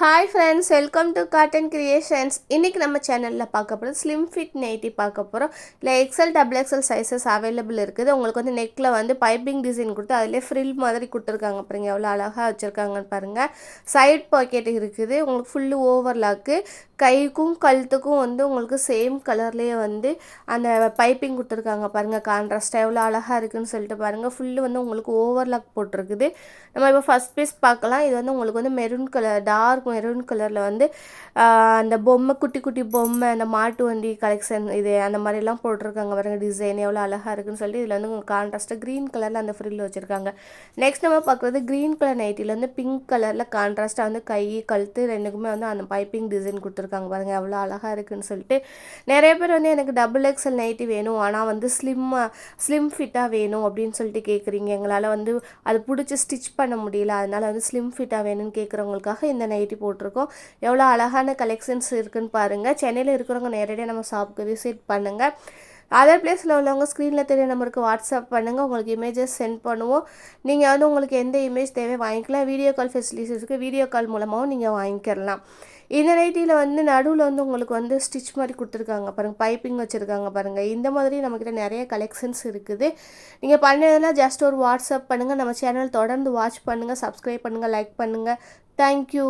Hi friends welcome to cotton creations இன்றைக்கி நம்ம சேனலில் பார்க்க போகிறோம் ஸ்லிம் ஃபிட் நைட்டி பார்க்க போகிறோம் இல்லை XL double XL sizes available இருக்குது. உங்களுக்கு வந்து நெக்கில் வந்து பைப்பிங் டிசைன் கொடுத்து அதிலே ஃப்ரில் மாதிரி கொடுத்துருக்காங்க பாருங்க. எவ்வளோ அழகாக வச்சுருக்காங்கன்னு பாருங்கள் சைட் பாக்கெட் இருக்குது. உங்களுக்கு ஃபுல்லு ஓவர்லாக்கு கைக்கும் கழுத்துக்கும் வந்து உங்களுக்கு சேம் கலர்லேயே வந்து அந்த பைப்பிங் கொடுத்துருக்காங்க பாருங்கள் கான்ட்ராஸ்ட்டாக எவ்வளோ அழகாக இருக்குதுன்னு சொல்லிட்டு பாருங்கள் ஃபுல்லு வந்து உங்களுக்கு ஓவர்லாக் போட்டிருக்குது. நம்ம இப்போ ஃபஸ்ட் பீஸ் பார்க்கலாம். இது வந்து உங்களுக்கு வந்து மெரூன் கலர் டார்க் மெரூன் கலரில் வந்து அந்த பொம்மை குட்டி குட்டி பொம்மை அந்த மாட்டு வண்டி கலெக்ஷன் இது அந்த மாதிரிலாம் போட்டிருக்காங்க பாருங்க டிசைன் எவ்வளோ அழகாக இருக்குன்னு சொல்லிட்டு இதில் வந்து உங்களுக்கு கான்ட்ராஸ்ட்டாக க்ரீன் கலரில் அந்த ஃப்ரில் வச்சுருக்காங்க. நெக்ஸ்ட் நம்ம பார்க்குறது க்ரீன் கலர் நைட்டியில் வந்து பிங்க் கலரில் கான்ட்ராஸ்ட்டாக வந்து கை கழுத்து ரெண்டுக்குமே வந்து அந்த பைப்பிங் டிசைன் கொடுத்துருக்காங்க பாருங்கள் எவ்வளோ அழகாக இருக்குன்னு சொல்லிட்டு. நிறைய பேர் வந்து எனக்கு டபுள் எக்ஸல் நைட்டி வேணும் ஆனால் வந்து ஸ்லிம்மாக ஸ்லிம் ஃபிட்டாக வேணும் அப்படின்னு சொல்லிட்டு கேட்குறீங்க எங்களால் வந்து அது பிடிச்சி ஸ்டிச் பண்ண முடியல அதனால் வந்து ஸ்லிம் ஃபிட்டாக வேணும்னு கேட்குறவங்களுக்காக இந்த நைட்டி போட்டிருக்கோம். எவ்வளோ அழகான கலெக்ஷன்ஸ் இருக்குன்னு பாருங்கள் சென்னையில் இருக்கிறவங்க நேரடியாக நம்ம ஷாப்புக்கு விசிட் பண்ணுங்கள் அதர் பிளேஸில் உள்ளவங்க ஸ்க்ரீனில் தெரிய நம்பருக்கு வாட்ஸ்அப் பண்ணுங்கள் உங்களுக்கு இமேஜஸ் சென்ட் பண்ணுவோம். நீங்கள் வந்து உங்களுக்கு எந்த இமேஜ் தேவை வாங்கிக்கலாம். வீடியோ கால் ஃபெசிலிட்டிஸ் இருக்குது வீடியோ கால் மூலமாகவும் நீங்கள் வாங்கிக்கலாம். இந்த நைட்டியில் வந்து நடுவில் வந்து உங்களுக்கு வந்து ஸ்டிச் மாதிரி கொடுத்துருக்காங்க. பாருங்கள் பைப்பிங் வச்சுருக்காங்க பாருங்கள் இந்த மாதிரி நம்மக்கிட்ட நிறைய கலெக்ஷன்ஸ் இருக்குது. நீங்கள் பண்ணதெல்லாம் ஜஸ்ட் ஒரு வாட்ஸ்அப் பண்ணுங்கள் நம்ம சேனல் தொடர்ந்து வாட்ச் பண்ணுங்கள் சப்ஸ்கிரைப் பண்ணுங்கள் லைக் பண்ணுங்கள் தேங்க்யூ